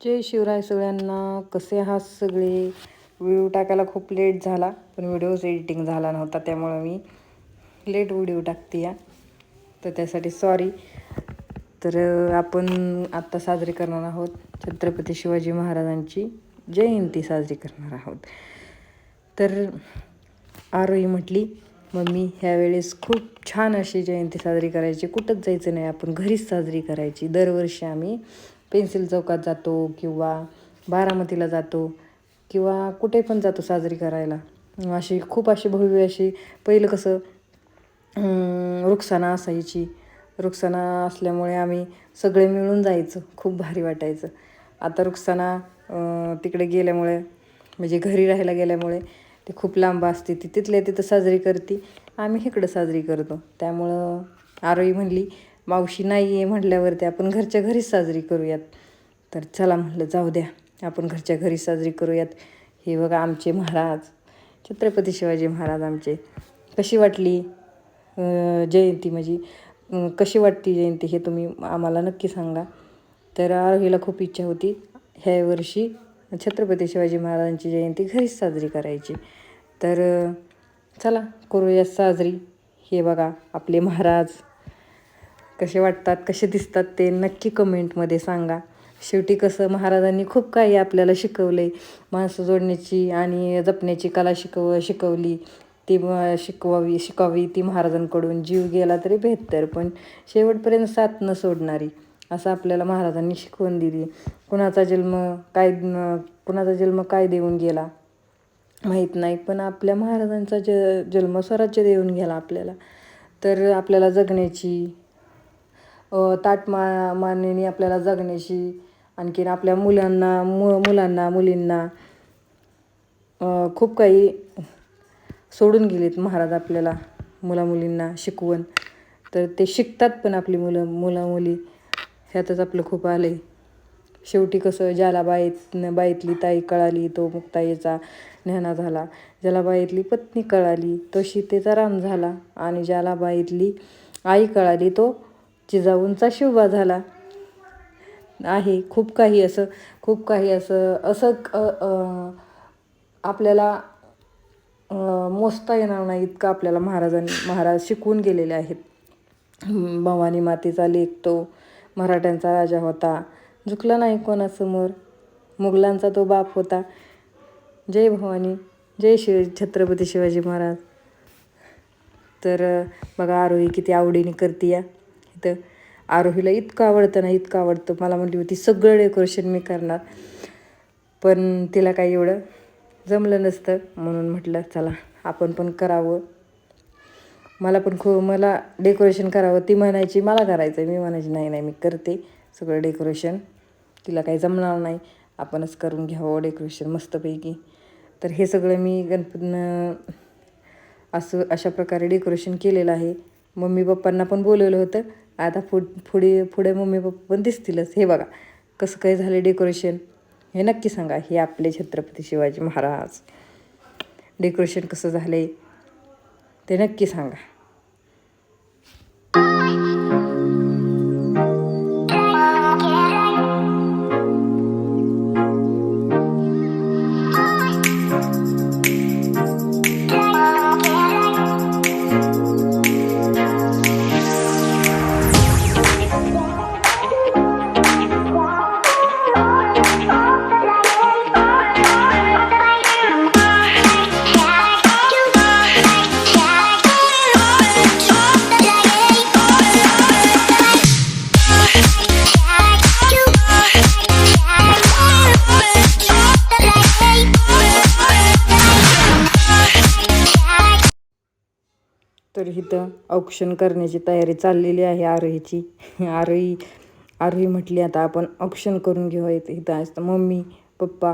जय शिवराय सगळ्यांना. कसे आहात सगळे? व्हिडिओ टाकायला खूप लेट झाला पण व्हिडिओच एडिटिंग झाला नव्हता त्यामुळं मी लेट व्हिडिओ टाकते या. तर त्यासाठी सॉरी तर आपण आत्ता साजरी करणार आहोत छत्रपती शिवाजी महाराजांची जयंती साजरी करणार आहोत. तर आरोही म्हटली मम्मी ह्यावेळेस खूप छान अशी जयंती साजरी करायची. कुठंच जायचं नाही. आपण घरीच साजरी करायची. दरवर्षी आम्ही पेन्सिल चौकात जातो किंवा बारामतीला जातो किंवा कुठे पण जातो साजरी करायला. अशी खूप अशी भव्य अशी पहिलं कसं रुखसाना असायची. रुखसाना असल्यामुळे आम्ही सगळे मिळून जायचं. खूप भारी वाटायचं. आता रुखसाना तिकडे गेल्यामुळे म्हणजे घरी राहायला गेल्यामुळे ते खूप लांब असते. ती तिथल्या तिथं साजरी करते. आम्ही इकडं साजरी करतो. त्यामुळं आरोही म्हणली मावशी नाही आहे म्हटल्यावरती आपण घरच्या घरीच साजरी करूयात. तर चला म्हटलं जाऊ द्या. आपण घरच्या घरी साजरी करूयात. हे बघा आमचे महाराज छत्रपती शिवाजी महाराज आमचे. कशी वाटली जयंती म्हणजे कशी वाटते जयंती हे तुम्ही आम्हाला नक्की सांगा. तर आरोहीला खूप इच्छा होती. ह्या वर्षी छत्रपती शिवाजी महाराजांची जयंती घरीच साजरी करायची. तर चला करूया साजरी. हे बघा आपले महाराज. कसे वाटतात कसे दिसतात ते नक्की कमेंटमध्ये सांगा. शेवटी कसं महाराजांनी खूप काही आपल्याला शिकवलं. आहे माणसं जोडण्याची आणि जपण्याची कला शिकव शिकवली. ती शिकवावी शिकावी ती महाराजांकडून. जीव गेला तरी बेहत्तर पण शेवटपर्यंत साथ न सोडणारी असं आपल्याला महाराजांनी शिकवण दिली. कुणाचा जन्म काय कुणाचा जन्म काय देऊन गेला? माहीत नाही पण आपल्या महाराजांचा ज जन्म स्वराज्य देऊन गेला आपल्याला. तर आपल्याला जगण्याची ताट मा मानेने आपल्याला जगण्याशी आणखीन आपल्या मुलांना मु मुलांना मुलींना खूप काही सोडून गेलेत महाराज आपल्याला मुलामुलींना शिकवण तर ते शिकतात पण आपली मुलं मुलं मुली ह्यातच आपलं खूप आलं आहे शेवटी कसं ज्याला बाईत बाईतली ताई कळाली तो मुक्ताईचा ज्ञाना झाला. ज्याला बाईतली पत्नी कळाली तो सीतेचा राम झाला. आणि ज्याला बाईतली आई कळाली तो जिजाऊंचा शिवबा झाला. आहे खूप काही असं खूप काही असं असं आपल्याला मोजता येणार नाही इतकं आपल्याला महाराजांनी महाराज शिकवून गेलेले आहेत. भवानी मातेचा लेख तो मराठ्यांचा राजा होता. झुकला नाही कोणासमोर. मुघलांचा तो बाप होता. जय भवानी जय शिव छत्रपती शिवाजी महाराज. तर बघा आरोही किती आवडीने करते या तिथं आरोहीला इतकं आवडतं ना इतकं आवडतं. मला म्हणली होती सगळं डेकोरेशन मी करणार. पण तिला काही एवढं जमलं नसतं. म्हणून म्हटलं चला आपण पण करावं. मला पण खूप मला डेकोरेशन करावं ती म्हणायची मला करायचं आहे मी म्हणायची नाही नाही मी करते सगळं डेकोरेशन तिला काही जमणार नाही. आपणच करून घ्यावं डेकोरेशन मस्तपैकी. तर हे सगळं मी गणपतीनं असं अशा प्रकारे डेकोरेशन केलेलं आहे. मम्मी पप्पांना पण बोलवलं होतं. आता पुढ पुढे पुढे मम्मी पप्पा पण दिसतीलच. हे बघा कसं काय झालं डेकोरेशन हे नक्की सांगा हे आपले छत्रपती शिवाजी महाराज. डेकोरेशन कसं झालं आहे ते नक्की सांगा. तर इथं औक्षण करण्याची तयारी चाललेली आहे आरोहीची आरोही आरोही म्हटली आता आपण औक्षण करून घेऊ इथं. इथं असतं मम्मी पप्पा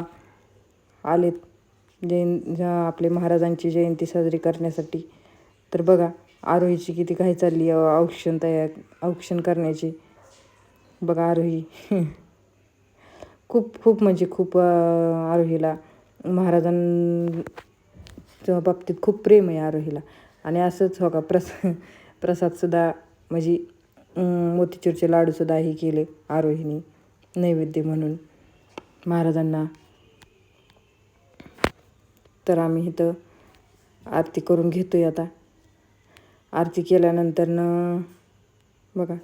आलेत. जयं आपले महाराजांची जयंती साजरी करण्यासाठी. तर बघा आरोहीची किती काही चालली आहे औक्षण तयार औक्षण करण्याची. बघा आरोही खूप खूप म्हणजे खूप आरोहीला महाराजांच्या बाबतीत खूप प्रेम आहे आरोहीला आणि असंच हो का प्रस प्रसादसुद्धा म्हणजे मोतीचूरचे लाडूसुद्धा हे केले आरोहिणी नैवेद्य म्हणून महाराजांना. तर आम्ही इथं आरती करून घेतोय आता. आरती केल्यानंतर न बघा.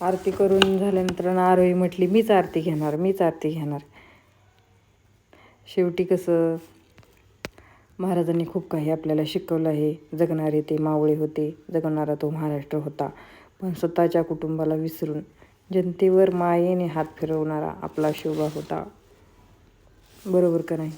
आरती करून झाल्यानंतर आरोही म्हटली मीच आरती घेणार मीच आरती घेणार. शेवटी कसं महाराजांनी खूप काही आपल्याला शिकवलं आहे. जगणारे ते मावळे होते. जगणारा तो महाराष्ट्र होता. पण स्वतःच्या कुटुंबाला विसरून जनतेवर मायेने हात फिरवणारा आपला शोभा होता. बरोबर का नाही?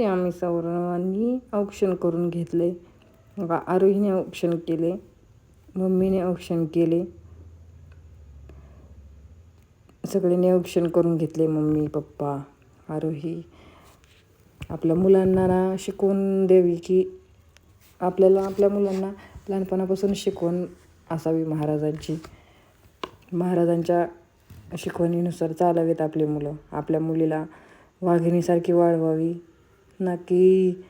ते आम्ही सौरवांनी औक्षण करून घेतले. आरोहीने औक्षण केले मम्मीने औक्षण केले. सगळ्यांनी औक्षण करून घेतले मम्मी पप्पा आरोही. आपल्या मुलांना ना शिकवून द्यावी की आपल्याला आपल्या मुलांना लहानपणापासून शिकवण असावी महाराजांची. महाराजांच्या शिकवणीनुसार चालावेत आपली मुलं. आपल्या मुलीला वाघिणीसारखी वाढवावी. ना की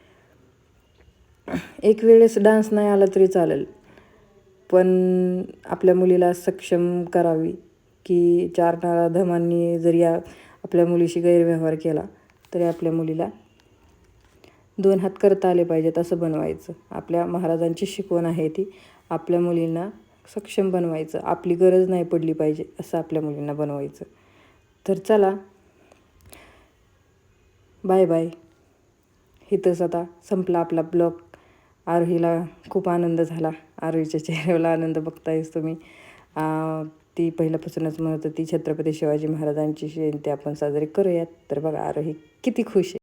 एक वेळेस डान्स नाही आला तरी चालेल. पण आपल्या मुलीला सक्षम करावी की चार धमांनी जरी या आपल्या मुलीशी गैरव्यवहार केला तरी आपल्या मुलीला दोन हात करता आले पाहिजेत असं बनवायचं. आपल्या महाराजांची शिकवण आहे ती. आपल्या मुलींना सक्षम बनवायचं. आपली गरज नाही पडली पाहिजे असं आपल्या मुलींना बनवायचं. तर चला. बाय बाय इथंच आता संपला आपला ब्लॉग. आरोहीला खूप आनंद झाला. आरोहीच्या चेहऱ्याला आनंद बघतायच तुम्ही. ती पहिल्यापासूनच म्हणत होती छत्रपती शिवाजी महाराजांची जयंती आपण साजरी करूयात. तर बघा आरोही किती खुश आहे.